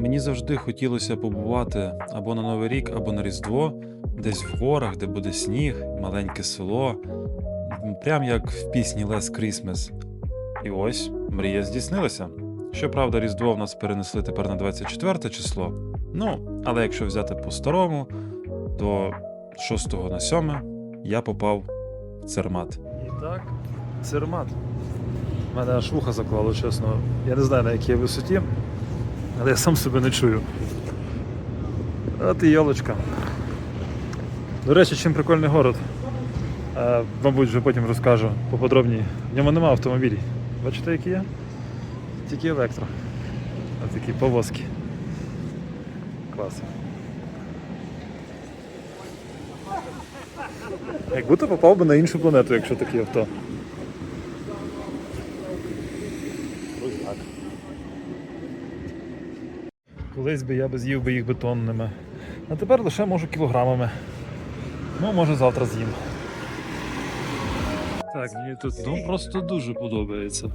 Мені завжди хотілося побувати або на Новий рік, або на Різдво, десь в горах, де буде сніг, маленьке село, прям як в пісні Last Christmas. І ось мрія здійснилася. Щоправда, Різдво в нас перенесли тепер на 24 число. Ну, але якщо взяти по-старому, то 6 на 7 я попав в Цермат. І так, Цермат. У мене аж вуха заклало, чесно. Я не знаю на якій висоті, але я сам себе не чую. От і йолочка. До речі, чим прикольний город. Е, мабуть, вже потім розкажу поподробніше. В ньому нема автомобілів. Бачите, які є? Тільки електро. Ось такі повозки. Клас. Як будто попав би на іншу планету, якщо такі авто. Ось так. Колись би я би з'їв би їх бетонними. А тепер лише можу кілограмами. Ну, може завтра з'їм. Так, мені тут ну, просто дуже подобається.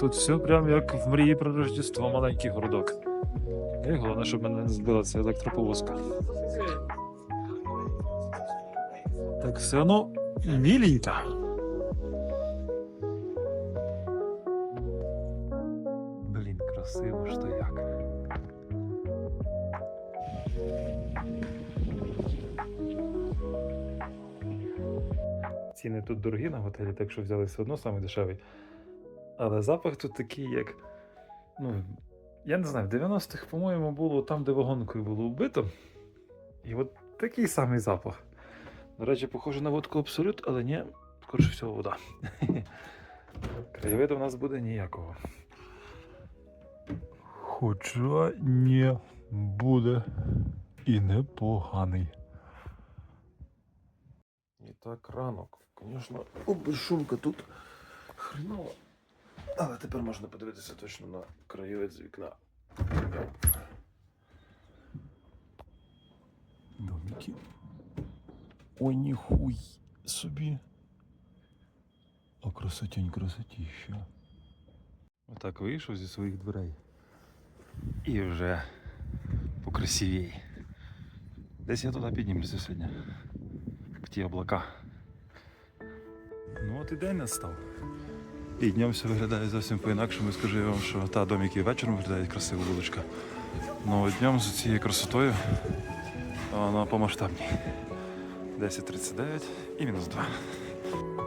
Тут все прям як в мрії про Рождество, маленький городок. І головне, щоб мене не збила ця електроповозка. Так все одно міленько. Ціни тут дорогі на готелі, так що взяли все одно саме дешевий. Але запах тут такий, як. Ну, я не знаю, в 90-х, по-моєму, було там, де вагонкою було вбито. І от такий самий запах. До речі, похоже на водку абсолют, але ні, скоріше всього, вода. Краєвиду в нас буде ніякого. Хоча не буде і непоганий. І так ранок. Звісно, обершумка тут хренова. Але тепер можна подивитися точно на краєвид з вікна. Домики. Ой, ніхуй собі. О, красотень, красотіща. Отак вийшов зі своїх дверей. І вже покрасивій. Десь я туди піднімуся сьогодні. В ті облака. Ну от і день настав. І днем все виглядає зовсім по-інакшому. Скажу я вам, що та дом, який вечором виглядає красива вуличка. Ну днем з цією красотою вона помасштабній. 10.39 і мінус 2.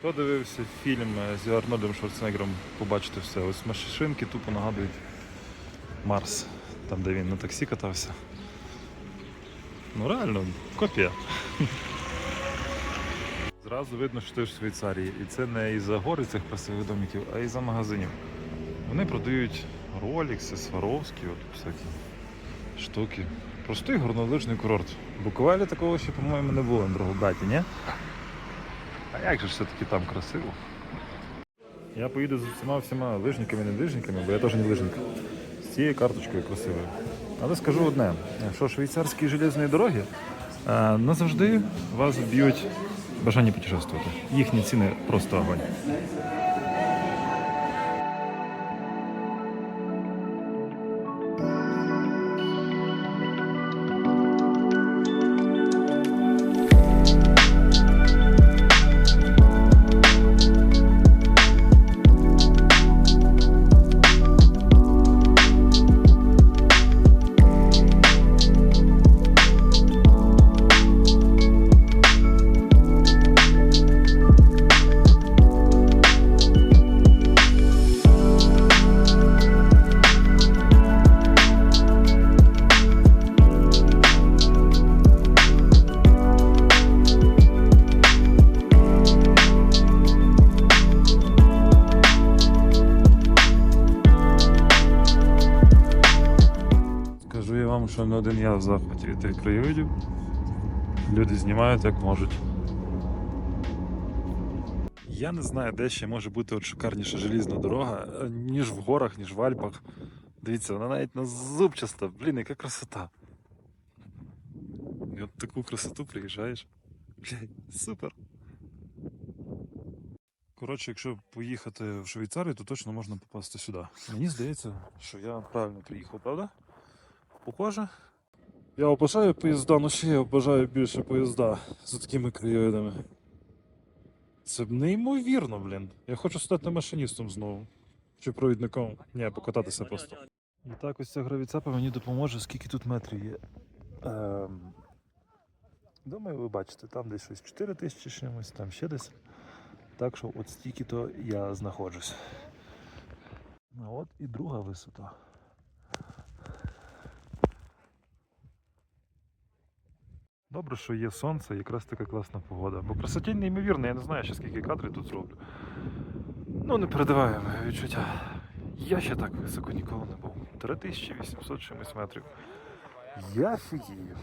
Хто дивився фільм з Арнольдом Шварценеггером, побачите все. Ось машинки тупо нагадують Марс, там де він на таксі катався. Ну реально, копія. Зразу видно, що ти в Швейцарії. І це не із-за гори цих красивих домиків, а із-за магазинів. Вони продають ролікси, Сваровські, от всякі штуки. Простий горнолижний курорт. Буковелі такого ще, по-моєму, не було на Дрогобаті, ні? Як же все-таки там красиво? Я поїду з усіма всіма лижниками, не лижниками, бо я теж не лижник. З цією карточкою красивою. Але скажу одне: що швейцарські железні дороги е, назавжди вас б'ють бажання путешествувати. Їхні ціни просто огонь. Що не один я в захваті від тих краєвидів. Люди знімають як можуть. Я не знаю, де ще може бути от шикарніша желізна дорога, ніж в горах, ніж в Альпах. Дивіться, вона навіть на зубчаста. Блін, яка красота. І от таку красоту приїжджаєш. Блядь, супер. Коротше, якщо поїхати в Швейцарію, то точно можна попасти сюди. Мені здається, що я правильно приїхав, правда? Похоже? Я обожаю поїзда, але ще я обожаю більше поїзда з такими краєвидами. Це неймовірно, блін. Я хочу стати машиністом знову. Чи провідником. Ні, покататися просто. І так ось ця гравіцапа мені допоможе, скільки тут метрів є. Ем... Думаю, ви бачите, там десь щось 4 тисячі чимось, там ще десь. Так що от стільки то я знаходжусь. А от і друга висота. Добре, що є сонце, якраз така класна погода. Бо красотінь неймовірна, я не знаю, ще скільки кадрів тут зроблю. Ну, не передаваю моє відчуття. Я ще так високо ніколи не був. 3800 чимось метрів. Я фігію.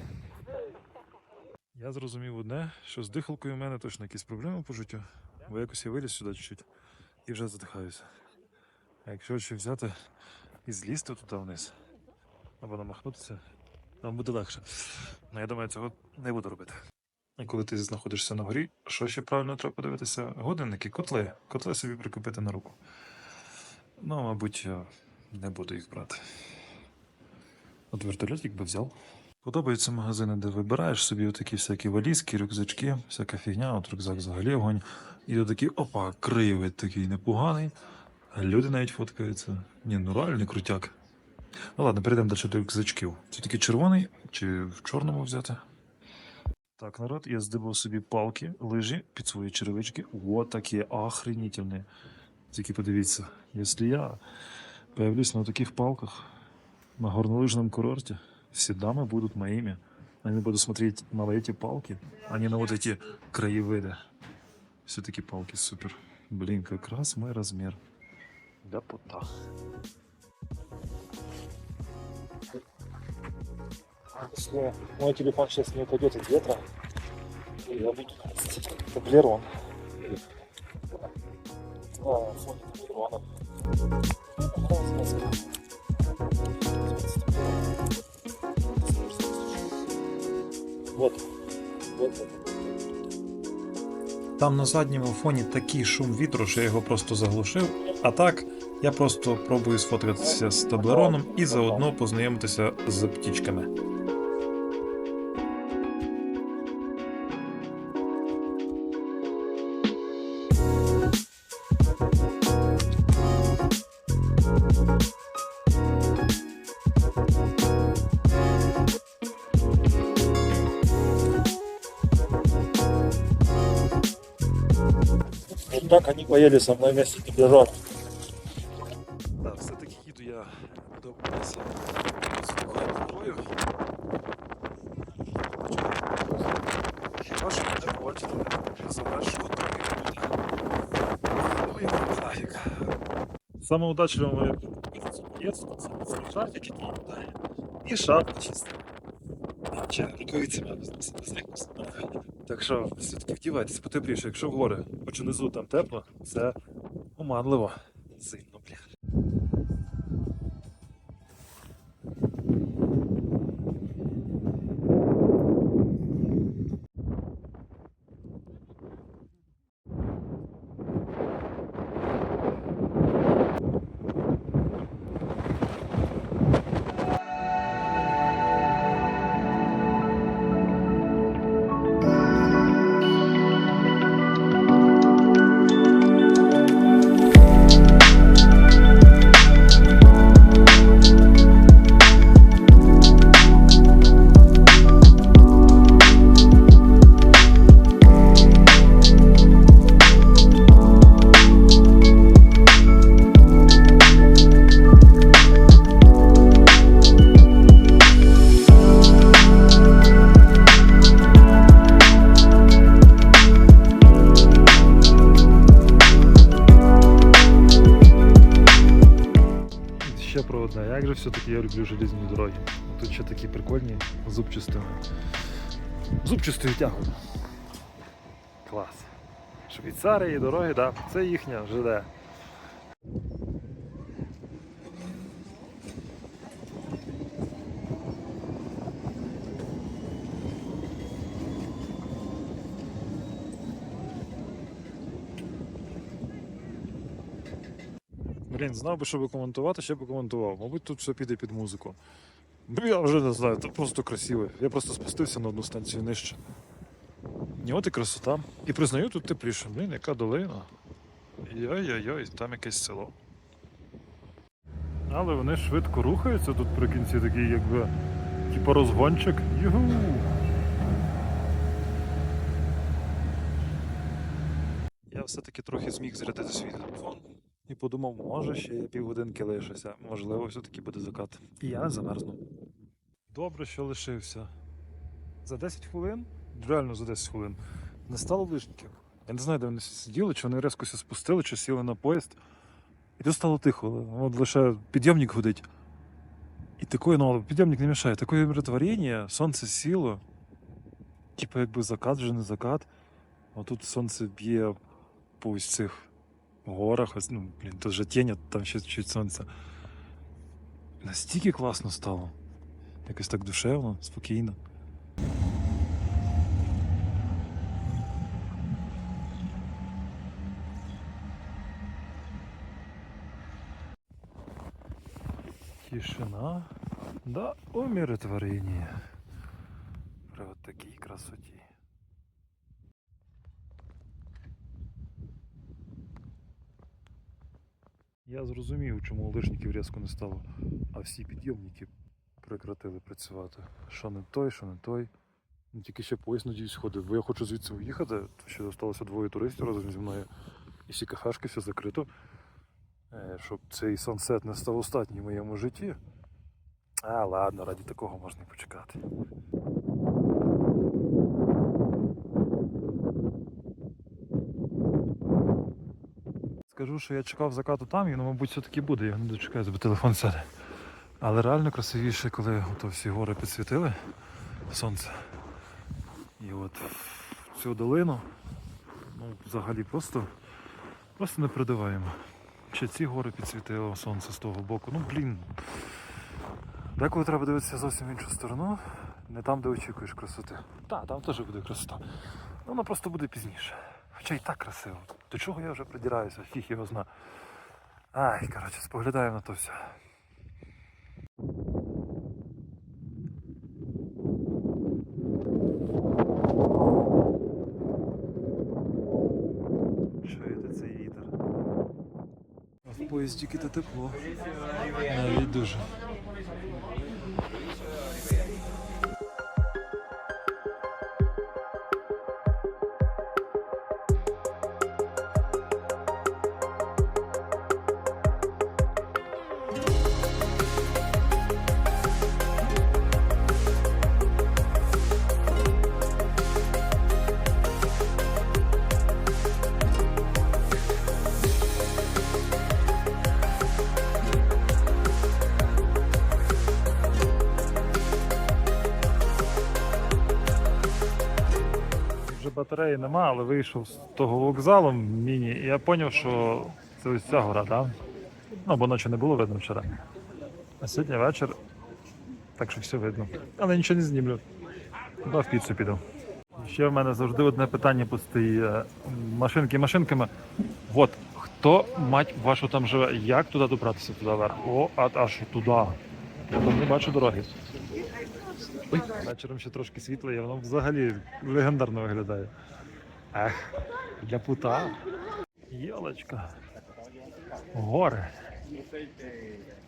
Я зрозумів одне, що з дихалкою в мене точно якісь проблеми по життю, бо якось я виліз сюди чуть-чуть і вже задихаюся. А якщо ще взяти і злізти туди вниз, або намахнутися, нам буде легше. Ну, я думаю, цього не буду робити. І коли ти знаходишся на горі, що ще правильно треба подивитися? Годинники, котли. Котли собі прикупити на руку. Ну, мабуть, я не буду їх брати. От вертольотик би взяв. Подобаються магазини, де вибираєш собі такі всякі валізки, рюкзачки, всяка фігня, от рюкзак взагалі огонь. І тут такий, опа, краєвид такий непоганий. Люди навіть фоткаються. Ні, ну реальний крутяк. Ну ладно, перейдемо далі до рюкзачків. Це такий червоний чи в чорному взяти? Так, народ, я здибав собі палки, лижі під свої черевички. Вот такі охренительні. Тільки подивіться, якщо я появлюсь на таких палках на горнолыжном курорте, все дамы будут моими. Они будут смотреть на эти палки, а не на вот эти краевыды. Все-таки палки супер. Блин, как раз мой размер. Да пута. Если мой телефон сейчас не упадет от ветра, я буду таблерон. Вот. Вот. Там на задньому фоні такий шум вітру, що я його просто заглушив. А так, я просто пробую сфоткатися з таблероном і заодно познайомитися з птічками. Вот так они поели со мной вместе таблерон. Так, все-таки їду я до Одеси з такою головою. Хіба що мене хочете завершувати Ну, як нафіг. Саме удачливе моє детство це шарфик який літає. І шапка чиста. А чи рукавиці мене без Так що все-таки вдівайтеся потепліше, якщо в гори, хоч унизу там тепло, це оманливо. Зимно, все-таки я люблю железні дороги. Тут ще такі прикольні, зубчастими. Зубчастою тягу. Клас. Швейцарії, дороги, да, це їхня ЖД. Блін, знав би, що би коментувати, ще би коментував. Мабуть, тут все піде під музику. Я вже не знаю, це просто красиво. Я просто спустився на одну станцію нижче. І от і красота. І признаю, тут тепліше. Блін, яка долина. Йой-йой-йой, там якесь село. Але вони швидко рухаються тут при кінці такий, якби, типу розгончик. Югу! Я все-таки трохи зміг зарядити свій телефон і подумав, може ще є півгодинки лишиться. Можливо, все-таки буде закат. І я не замерзну. Добре, що лишився. За 10 хвилин, реально за 10 хвилин, не стало лишників. Я не знаю, де вони сиділи, чи вони резко спустили, чи сіли на поїзд. І тут стало тихо. От лише підйомник гудить. І такое, ну, підйомник не мішає. Таке умиротворення, сонце сіло. Типу, якби закат вже не закат. А тут сонце б'є по ось цих горах. Ось, ну, блін, тут же тінь, а там ще чуть сонце. Настільки класно стало. Якось так душевно, спокійно. Тишина да умиротворение. При от такій красоті. Я зрозумів, чому лижників різко не стало, а всі підйомники прекратили працювати. Що не той, що не той. Ну, тільки ще поїзд надіюсь ходив, бо я хочу звідси уїхати, то ще залишилося двоє туристів разом зі мною. І всі кафешки, все закрито. Е, Щоб цей сансет не став останнім в моєму житті. А, ладно, раді такого можна і почекати. Скажу, що я чекав закату там, і воно, мабуть, все-таки буде, я не дочекаюся, бо телефон сяде. Але реально красивіше, коли ото всі гори підсвітили сонце. І от цю долину, ну, взагалі просто, просто не передаваємо. Ще ці гори підсвітило сонце з того боку. Ну, блін. Деколи треба дивитися зовсім в іншу сторону, не там, де очікуєш красоти. Так, там теж буде красота. Вона просто буде пізніше. Хоча і так красиво. До чого я вже придираюся, фіг його зна. Ай, коротше, споглядаємо на то все. Чуєте цей вітер? В поїзді кита тепло. Навіть дуже. Батареї нема, але вийшов з того вокзалу міні, і я зрозумів, що це ось ця гора, так? Ну, бо ночі не було видно вчора. А сьогодні вечір, так що все видно. Але нічого не знімлю. Туди в піцу піду. Ще в мене завжди одне питання постає. Машинки машинками. От, хто, мать вашу, там живе? Як туди добратися туди вверх? О, а аж туди. Я там не бачу дороги. Ой, вечором ще трошки світло, і воно взагалі легендарно виглядає. Ех, для пута. Йолочка. Гори.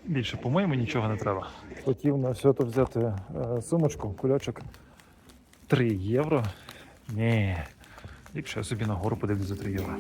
Більше, по-моєму, нічого не треба. Хотів на все то взяти е, сумочку, кульочок. 3 євро. Ні. Ліпше я собі на гору подивлюсь за 3 євро.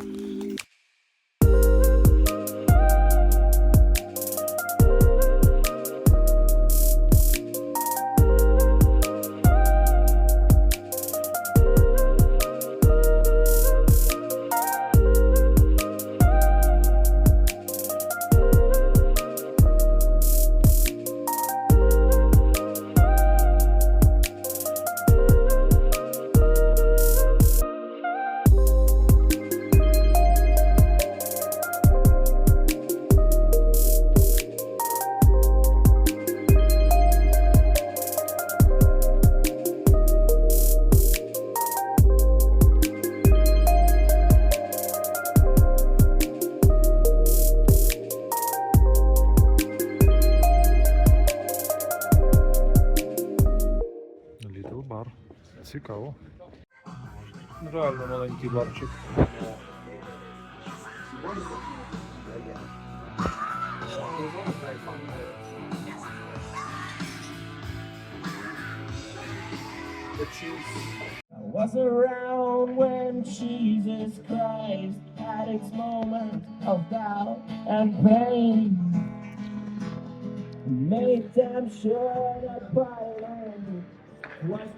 Цікаво. Реально маленький барчик. I was around when Jesus Christ had its moment of doubt and pain. Made damn sure that Pilate washed his hands.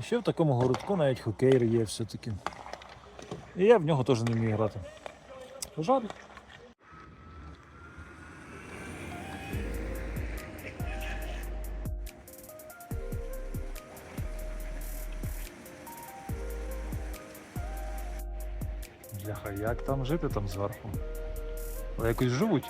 Ще в такому городку навіть хокейр є все-таки. І я в нього теж не вмію грати. Жаль. Бляха, як там жити там зверху? Але якось живуть.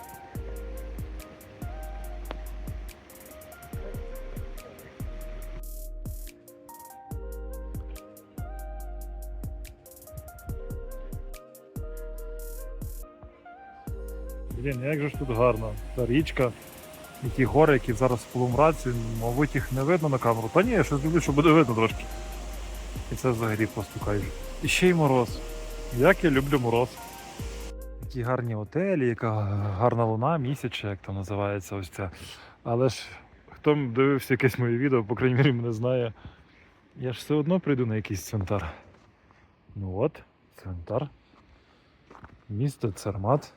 Блін, як же ж тут гарно. Та річка, і ті гори, які зараз в полумраці, мабуть, їх не видно на камеру. Та ні, я щось люблю, що буде видно трошки. І це взагалі просто кайф. І ще й мороз. Як я люблю мороз. Які гарні готелі, яка гарна луна, місяча, як там називається ось ця. Але ж хто дивився якесь моє відео, по крайній мірі мене знає. Я ж все одно прийду на якийсь цвинтар. Ну от, цвинтар. Місто Цермат.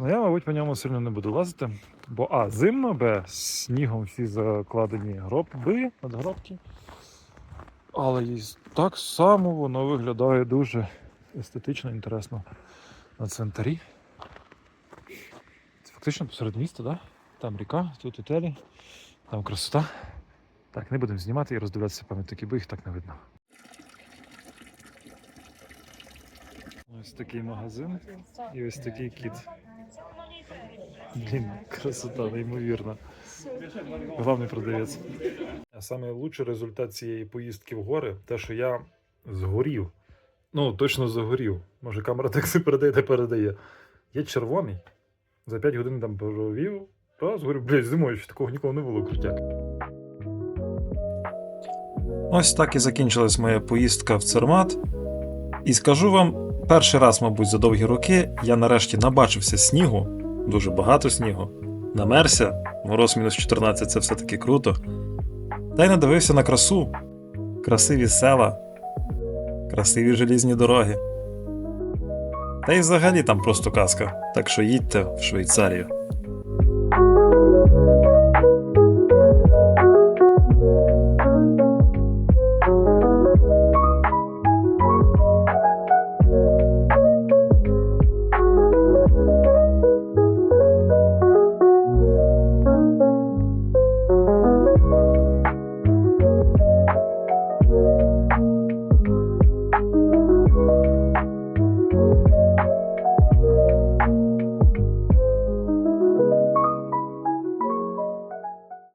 Ну я, мабуть, по ньому сильно не буду лазити. Бо А, зимно, Б, снігом всі закладені гроби, надгробки. Але і так само воно виглядає дуже естетично, інтересно на цвинтарі. Це фактично посеред міста, да? Там ріка, тут готелі, там красота. Так, не будемо знімати і роздивлятися пам'ятники, бо їх так не видно. Ось такий магазин і ось такий кіт. Блін, красота, неймовірна. Главний продавець. А саме лучший результат цієї поїздки в гори те, що я згорів. Ну, точно загорів. Може, камера так не передає, та передає. Я червоний. За 5 годин там провів. Та згорів. Блядь, зимою ще такого ніколи не було крутяк. Ось так і закінчилась моя поїздка в Цермат. І скажу вам, перший раз, мабуть, за довгі роки я нарешті набачився снігу, дуже багато снігу, намерся, мороз мінус 14 це все-таки круто. Та й надивився на красу, красиві села, красиві желізні дороги. Та й взагалі там просто казка, так що їдьте в Швейцарію.